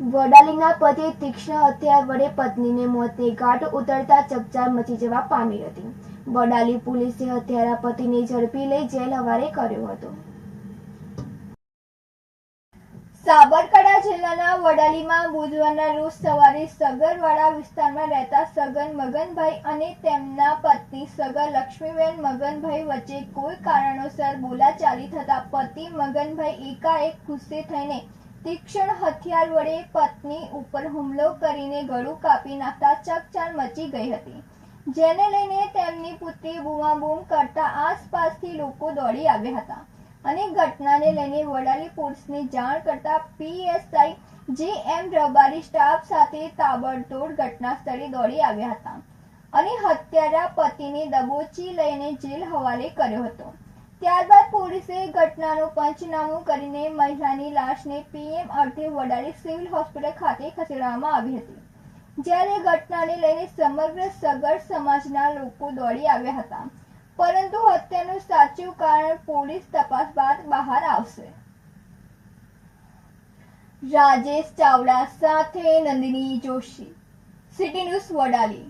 વડાલીના પતિ તીક્ષ્ણ હથિયાર વડે પત્નીને મોતને ઘાટ ઉતરતા ચકચાર મચી જવા પામી હતી. વડાલી પોલીસે હત્યારા પતિને ઝડપી લઈ જેલ હવારે કર્યો હતો. સાબરકાંઠા જિલ્લાના વડાલીમાં બુધવારના રોજ સવારે સગરવાડા વિસ્તારમાં રહેતા સગન મગનભાઈ અને તેમના પત્ની સગર લક્ષ્મીબેન મગનભાઈ વચ્ચે કોઈ કારણોસર બોલાચાલી થતા પતિ મગનભાઈ એકાએક ગુસ્સે થઈને તીક્ષ્ણ હથિયાર વડે પત્ની ઉપર હુમલો કરીને ગળું કાપી નાખતા ચકચાર મચી ગઈ હતી. જેને લઈને તેમની પુત્રી બૂમાબૂમ કરતા આસપાસથી લોકો દોડી આવ્યા હતા અને ઘટનાને લઈને વડાલી પોલીસને જાણ કરતા પીએસઆઈ જે એમ રબારી સ્ટાફ સાથે તાબડતોડ ઘટના સ્થળે દોડી આવ્યા હતા અને હત્યારા પતિને દબોચી લઈને જેલ હવાલે કર્યો હતો. ત્યારબાદ પોલીસે ઘટનાનું પંચનામું કરીને મહિલાની લાશને પીએમ અર્થે વડાલી સિવિલ હોસ્પિટલ ખાતે ખસેડવામાં આવી હતી. જ્યારે ઘટનાને લઈને સમગ્ર સગર સમાજના લોકો દોડી આવ્યા હતા. પરંતુ હત્યાનું સાચું કારણ પોલીસ તપાસ બાદ બહાર આવશે. રાજેશ ચાવડા સાથે નંદિની જોશી, સિટી ન્યૂઝ વડાલી.